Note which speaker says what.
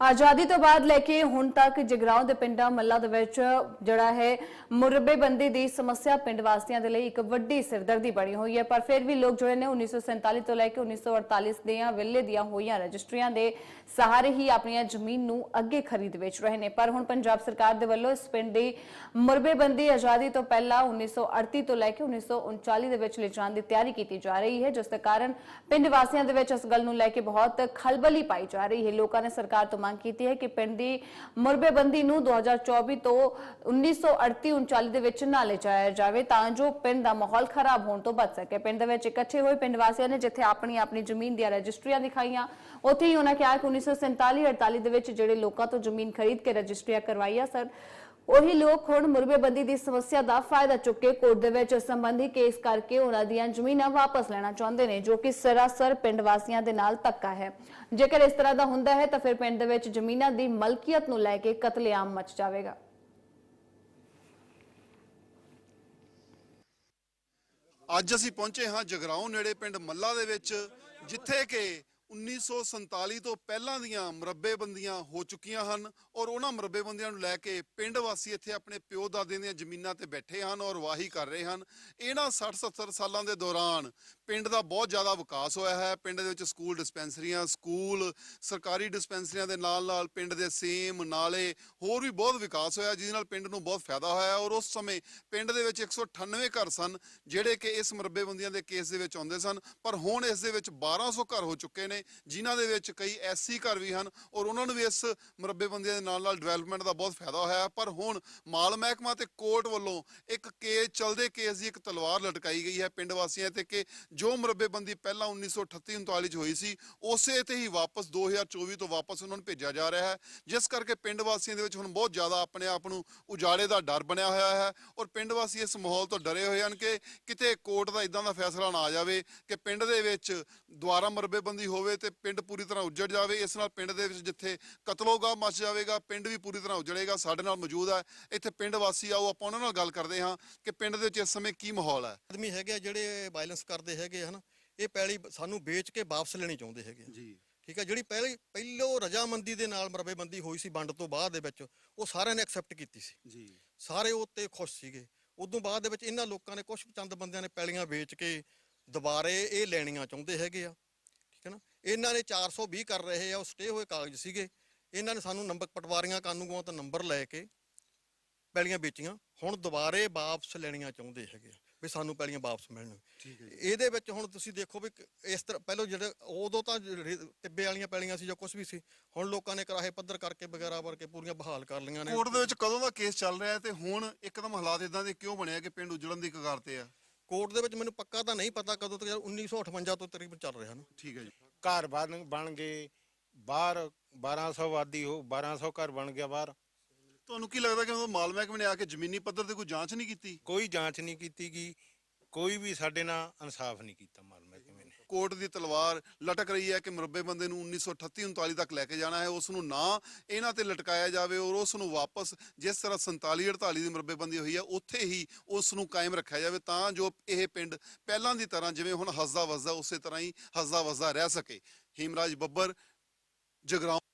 Speaker 1: ਆਜ਼ਾਦੀ ਤੋਂ ਬਾਅਦ ਲੈ ਕੇ ਹੁਣ ਤੱਕ ਜਗਰਾਉਂ ਦੇ ਪਿੰਡਾਂ ਮੱਲਾ ਦੇ ਵਿੱਚ ਜਿਹੜਾ ਹੈ ਮੁਰੱਬੇਬੰਦੀ ਦੀ ਸਮੱਸਿਆ ਪਿੰਡ ਵਾਸੀਆਂ ਦੇ ਲਈ ਇੱਕ ਵੱਡੀ ਸਿਰਦਰਦੀ ਬਣੀ ਹੋਈ ਹੈ। ਪਰ ਫਿਰ ਵੀ ਲੋਕ ਜਿਹੜੇ ਨੇ 1947 ਤੋਂ ਲੈ ਕੇ 1948 ਦੀਆਂ ਵੇਲੇ ਦੀਆਂ ਹੋਈਆਂ ਰਜਿਸਟਰੀਆਂ ਦੇ ਸਹਾਰੇ ਹੀ ਆਪਣੀਆਂ ਜ਼ਮੀਨ ਨੂੰ ਅੱਗੇ ਖਰੀਦ ਵੇਚ ਰਹੇ ਨੇ। ਪਰ ਹੁਣ ਪੰਜਾਬ ਸਰਕਾਰ ਦੇ ਵੱਲੋਂ ਇਸ ਪਿੰਡ ਦੀ ਮੁਰੱਬੇਬੰਦੀ ਆਜ਼ਾਦੀ ਤੋਂ ਪਹਿਲਾਂ 1938 ਤੋਂ ਲੈ ਕੇ 1939 ਦੇ ਵਿੱਚ ਲਿਜਾਣ ਦੀ ਤਿਆਰੀ ਕੀਤੀ ਜਾ ਰਹੀ ਹੈ, ਜਿਸ ਦੇ ਕਾਰਨ ਪਿੰਡ ਵਾਸੀਆਂ ਦੇ ਵਿੱਚ ਇਸ ਗੱਲ ਨੂੰ ਲੈ ਕੇ ਬਹੁਤ ਖਲਬਲੀ ਪਾਈ ਜਾ ਰਹੀ ਹੈ। ਲੋਕਾਂ ਨੇ ਸਰਕਾਰ ਤੋਂ ਮੰਗ ਕੀਤੀ ਹੈ ਕਿ ਪਿੰਡ ਦੀ ਮੁਰਬੇਬੰਦੀ ਨੂੰ 2024 ਤੋਂ 1938-39 ਦੇ ਵਿੱਚ ਨਾ ਲਿਜਾਇਆ ਜਾਵੇ ਤਾਂ ਜੋ ਪਿੰਡ ਦਾ ਮਾਹੌਲ ਖਰਾਬ ਹੋਣ ਤੋਂ ਬਚ ਸਕੇ। ਪਿੰਡ ਦੇ ਵਿੱਚ ਇਕੱਠੇ ਹੋਏ ਪਿੰਡ ਵਾਸੀਆਂ ਨੇ ਜਿੱਥੇ ਆਪਣੀ ਆਪਣੀ ਜ਼ਮੀਨ ਦੀਆਂ ਰਜਿਸਟਰੀਆਂ ਦਿਖਾਈਆਂ, ਉੱਥੇ ਹੀ ਉਹਨਾਂ ਕਿਹਾ ਕਿ 1947-48 ਦੇ ਵਿੱਚ ਜਿਹੜੇ ਲੋਕਾਂ ਤੋਂ ਜ਼ਮੀਨ ਖਰੀਦ ਕੇ ਰਜਿਸਟਰੀਆਂ ਕਰਵਾਈਆਂ ਸਨ ਉਹੀ ਲੋਕ ਹੁਣ ਮੁਰਬੇਬੰਦੀ ਦੀ ਸਮੱਸਿਆ ਦਾ ਫਾਇਦਾ ਚੁੱਕ ਕੇ ਕੋਰਟ ਦੇ ਵਿੱਚ ਇਸ ਸੰਬੰਧੀ ਕੇਸ ਕਰਕੇ ਉਹਨਾਂ ਦੀਆਂ ਜ਼ਮੀਨਾਂ ਵਾਪਸ ਲੈਣਾ ਚਾਹੁੰਦੇ ਨੇ, ਜੋ ਕਿ ਸਰਾਸਰ ਪਿੰਡ ਵਾਸੀਆਂ ਦੇ ਨਾਲ ਧੱਕਾ ਹੈ। ਜੇਕਰ ਇਸ ਤਰ੍ਹਾਂ ਦਾ ਹੁੰਦਾ ਹੈ, ਤਾਂ ਫਿਰ ਪਿੰਡ ਦੇ ਵਿੱਚ ਜ਼ਮੀਨਾਂ ਦੀ ਮਲਕੀਅਤ ਨੂੰ ਲੈ ਕੇ ਕਤਲੇਆਮ ਮਚ ਜਾਵੇਗਾ।
Speaker 2: ਅੱਜ ਅਸੀਂ ਪਹੁੰਚੇ ਹਾਂ ਜਗਰਾਉਂ ਨੇੜੇ ਪਿੰਡ ਮੱਲਾ ਦੇ ਵਿੱਚ, ਜਿੱਥੇ ਕਿ 1947 ਤੋਂ ਪਹਿਲਾਂ ਦੀਆਂ ਮੁਰੱਬੇਬੰਦੀਆਂ ਹੋ ਚੁੱਕੀਆਂ ਹਨ ਔਰ ਉਹਨਾਂ ਮੁਰੱਬੇਬੰਦੀਆਂ ਨੂੰ ਲੈ ਕੇ ਪਿੰਡ ਵਾਸੀ ਇੱਥੇ ਆਪਣੇ ਪਿਓ ਦਾਦੇ ਦੀਆਂ ਜ਼ਮੀਨਾਂ ਤੇ ਬੈਠੇ ਹਨ ਔਰ ਵਾਹੀ ਕਰ ਰਹੇ ਹਨ। ਇਹਨਾਂ 60 70 ਸਾਲਾਂ ਦੇ ਦੌਰਾਨ ਪਿੰਡ ਦਾ ਬਹੁਤ ਜ਼ਿਆਦਾ ਵਿਕਾਸ ਹੋਇਆ ਹੈ। ਪਿੰਡ ਦੇ ਵਿੱਚ ਸਕੂਲ ਡਿਸਪੈਂਸਰੀਆਂ, ਸਕੂਲ, ਸਰਕਾਰੀ ਡਿਸਪੈਂਸਰੀਆਂ ਦੇ ਨਾਲ ਨਾਲ ਪਿੰਡ ਦੇ ਸੇਮ, ਨਾਲੇ ਹੋਰ ਵੀ ਬਹੁਤ ਵਿਕਾਸ ਹੋਇਆ ਜਿਹਦੇ ਨਾਲ ਪਿੰਡ ਨੂੰ ਬਹੁਤ ਫਾਇਦਾ ਹੋਇਆ ਔਰ ਉਸ ਸਮੇਂ ਪਿੰਡ ਦੇ ਵਿੱਚ 198 ਘਰ ਸਨ ਜਿਹੜੇ ਕਿ ਇਸ ਮੁਰੱਬੇਬੰਦੀਆਂ ਦੇ ਕੇਸ ਦੇ ਵਿੱਚ ਆਉਂਦੇ ਸਨ। ਪਰ ਹੁਣ ਇਸ ਦੇ ਵਿੱਚ 1200 ਘਰ ਹੋ ਚੁੱਕੇ ਨੇ ਜਿਨ੍ਹਾਂ ਦੇ ਵਿੱਚ ਕਈ ਐਸੀ ਘਰ ਵੀ ਹਨ ਔਰ ਉਹਨਾਂ ਨੂੰ ਵੀ ਇਸ ਮੁਰੱਬੇਬੰਦੀਆਂ ਦੇ ਨਾਲ ਨਾਲ ਡਿਵੈਲਪਮੈਂਟ ਦਾ ਬਹੁਤ ਫਾਇਦਾ ਹੋਇਆ ਹੈ। ਪਰ ਹੁਣ ਮਾਲ ਮਹਿਕਮਾ ਤੇ ਕੋਰਟ ਵੱਲੋਂ ਇੱਕ ਕੇਸ, ਚਲਦੇ ਕੇਸ ਦੀ ਇੱਕ ਤਲਵਾਰ ਲਟਕਾਈ ਗਈ ਹੈ ਪਿੰਡ ਵਾਸੀਆਂ ਤੇ ਕਿ ਜੋ ਮੁਰੱਬੇਬੰਦੀ ਪਹਿਲਾਂ 1938 39 ਚ ਹੋਈ ਸੀ, ਉਸੇ ਤੇ ਹੀ ਵਾਪਸ 2024 ਤੋਂ ਵਾਪਸ ਉਹਨਾਂ ਨੂੰ ਭੇਜਿਆ ਜਾ ਰਿਹਾ ਹੈ ਜਿਸ ਕਰਕੇ ਪਿੰਡ ਵਾਸੀਆਂ ਦੇ ਵਿੱਚ ਹੁਣ ਬਹੁਤ ਜ਼ਿਆਦਾ ਆਪਣੇ ਆਪ ਨੂੰ ਉਜਾੜੇ ਦਾ ਡਰ ਬਣਿਆ ਹੋਇਆ ਹੈ ਔਰ ਪਿੰਡ ਵਾਸੀ ਇਸ ਮਾਹੌਲ ਤੋਂ ਡਰੇ ਹੋਏ ਹਨ ਕਿ ਕਿਤੇ ਕੋਰਟ ਦਾ ਇਦਾਂ ਦਾ ਫੈਸਲਾ ਨਾ ਆ ਜਾਵੇ ਕਿ ਪਿੰਡ ਦੇ ਵਿੱਚ ਦੁਆਰਾ ਮੁਰੱਬੇਬੰਦੀ ਹੋਵੇ ਤੇ ਪਿੰਡ ਪੂਰੀ ਤਰ੍ਹਾਂ ਉੱਜੜ ਜਾਵੇ ਇਸ ਨਾਲ ਪਿੰਡ ਦੇ ਵਿੱਚ ਜਿੱਥੇ ਕਤਲੋਗਾ ਮਚ ਜਾਵੇਗਾ ਪਿੰਡ ਵੀ ਪੂਰੀ ਤਰ੍ਹਾਂ ਉਜੜੇਗਾ ਸਾਡੇ ਨਾਲ ਮੌਜੂਦ ਹੈ। ਇੱਥੇ ਪਿੰਡ ਵਾਸੀ ਆਓ ਆਪਾਂ ਉਹਨਾਂ ਨਾਲ ਗੱਲ ਕਰਦੇ ਹਾਂ ਕਿ ਪਿੰਡ ਦੇ ਵਿੱਚ ਇਸ ਸਮੇਂ ਕੀ ਮਾਹੌਲ ਹੈ।
Speaker 3: ਆਦਮੀ ਹੈਗੇ ਆ ਜਿਹੜੇ ਵਾਇਲੈਂਸ ਕਰਦੇ ਹੈਗੇ ਹਨ ਇਹ ਪੈਲੀ ਸਾਨੂੰ ਵੇਚ ਕੇ ਵਾਪਸ ਲੈਣੀ ਚਾਹੁੰਦੇ ਹੈਗੇ ਆ।
Speaker 2: ਜੀ।
Speaker 3: ਠੀਕ ਹੈ ਜਿਹੜੀ ਪਹਿਲੀ ਪਹਿਲੋ ਰਜਾਮੰਦੀ ਦੇ ਨਾਲ ਮਰਬੇਬੰਦੀ ਹੋਈ ਸੀ ਵੰਡ ਤੋਂ ਬਾਅਦ ਦੇ ਵਿੱਚ ਉਹ ਸਾਰਿਆਂ ਨੇ ਐਕਸੈਪਟ ਕੀਤੀ ਸੀ।
Speaker 2: ਜੀ।
Speaker 3: ਸਾਰੇ ਉਹ ਤੇ ਖੁਸ਼ ਸੀਗੇ। ਉਦੋਂ ਬਾਅਦ ਦੇ ਵਿੱਚ ਇਹਨਾਂ ਲੋਕਾਂ ਨੇ ਕੁਝ ਚੰਦ ਬੰਦਿਆਂ ਨੇ ਪੈਲੀਆਂ ਵੇਚ ਕੇ ਦੁਬਾਰੇ ਇਹ ਲੈਣੀਆਂ ਚਾਹੁੰਦੇ ਹੈਗੇ ਆ। ਇਹਨਾਂ ਨੇ 420 ਕਰ ਰਹੇ ਆ ਉਹ ਸਟੇ ਹੋਏ ਕਾਗਜ਼ ਸੀਗੇ। ਇਹਨਾਂ ਨੇ ਸਾਨੂੰ ਨੰਬਰ ਪਟਵਾਰੀਆਂ ਕਾਨੂੰਗੋਆਂ ਤੋਂ ਨੰਬਰ ਲੈ ਕੇ ਪੈਲੀਆਂ ਵੇਚੀਆਂ। ਹੁਣ ਦੁਬਾਰੇ ਵਾਪਸ ਲੈਣੀਆਂ ਚਾਹੁੰਦੇ ਹੈਗੇ ਆ ਵੀ ਸਾਨੂੰ ਪੈਲੀਆਂ ਵਾਪਸ ਮਿਲਣ। ਇਹਦੇ ਵਿੱਚ ਹੁਣ ਤੁਸੀਂ ਦੇਖੋ ਵੀ ਇਸ ਤਰ੍ਹਾਂ ਪਹਿਲਾਂ ਜਿਹੜੇ ਉਦੋਂ ਤਾਂ ਟਿੱਬੇ ਵਾਲੀਆਂ ਪੈਲੀਆਂ ਸੀ ਜਾਂ ਕੁਝ ਵੀ ਸੀ ਹੁਣ ਲੋਕਾਂ ਨੇ ਕਰਾਹੇ ਪੱਧਰ ਕਰਕੇ ਵਗੈਰਾ ਵਰਕੇ ਪੂਰੀਆਂ ਬਹਾਲ ਕਰ ਲਈਆਂ ਨੇ।
Speaker 2: ਕੋਰਟ ਦੇ ਵਿੱਚ ਕਦੋਂ ਦਾ ਕੇਸ ਚੱਲ ਰਿਹਾ ਤੇ ਹੁਣ ਇੱਕਦਮ ਹਾਲਾਤ ਇਦਾਂ ਦੇ ਕਿਉਂ ਬਣਿਆ ਕਿ ਪਿੰਡ ਉਜੜਨ ਦੀ ਕਗਾਰ ਤੇ ਆ?
Speaker 3: ਕੋਰਟ ਦੇ ਵਿੱਚ ਮੈਨੂੰ ਪੱਕਾ ਤਾਂ ਨਹੀਂ ਪਤਾ ਕਦੋਂ ਤੱਕ 1958 ਤੋਂ ਤਕਰੀਬਨ ਚੱਲ ਰਿਹਾ ਨਾ।
Speaker 2: ਠੀਕ ਹੈ ਜੀ।
Speaker 4: ਘਰ ਬਣ ਬਣ ਗਏ ਬਾਹਰ 1200 ਆਬਾਦੀ ਹੋ 1200 ਘਰ ਬਣ ਗਿਆ ਬਾਹਰ।
Speaker 2: ਤੁਹਾਨੂੰ ਕੀ ਲੱਗਦਾ ਕਿ ਉਹ ਮਾਲ ਮਹਿਕਮੇ ਨੇ ਆ ਕੇ ਜ਼ਮੀਨੀ ਪੱਧਰ ਤੇ ਕੋਈ ਜਾਂਚ ਨਹੀਂ ਕੀਤੀ?
Speaker 4: ਕੋਈ ਜਾਂਚ ਨਹੀਂ ਕੀਤੀ ਗਈ ਕੋਈ ਵੀ ਸਾਡੇ ਨਾਲ ਇਨਸਾਫ ਨਹੀਂ ਕੀਤਾ ਮਾਲ
Speaker 2: ਕੋਰਟ ਦੀ ਤਲਵਾਰ ਲਟਕ ਰਹੀ ਹੈ ਕਿ ਮੁਰੱਬੇ ਬੰਦੇ ਨੂੰ 1938 39 ਤੱਕ ਲੈ ਕੇ ਜਾਣਾ ਹੈ। ਉਸ ਨੂੰ ਨਾ ਇਹਨਾਂ ਤੇ ਲਟਕਾਇਆ ਜਾਵੇ ਔਰ ਉਸ ਨੂੰ ਵਾਪਸ ਜਿਸ ਤਰ੍ਹਾਂ 47 48 ਦੀ ਮੁਰੱਬੇਬੰਦੀ ਹੋਈ ਹੈ, ਉੱਥੇ ਹੀ ਉਸ ਨੂੰ ਕਾਇਮ ਰੱਖਿਆ ਜਾਵੇ ਤਾਂ ਜੋ ਇਹ ਪਿੰਡ ਪਹਿਲਾਂ ਦੀ ਤਰ੍ਹਾਂ ਜਿਵੇਂ ਹੁਣ ਹੱਸਦਾ ਵਸਦਾ ਉਸੇ ਤਰ੍ਹਾਂ ਹੀ ਹੱਸਦਾ ਵਸਦਾ ਰਹਿ ਸਕੇ। ਹੀਮਰਾਜ ਬੱਬਰ, ਜਗਰਾਉਂ।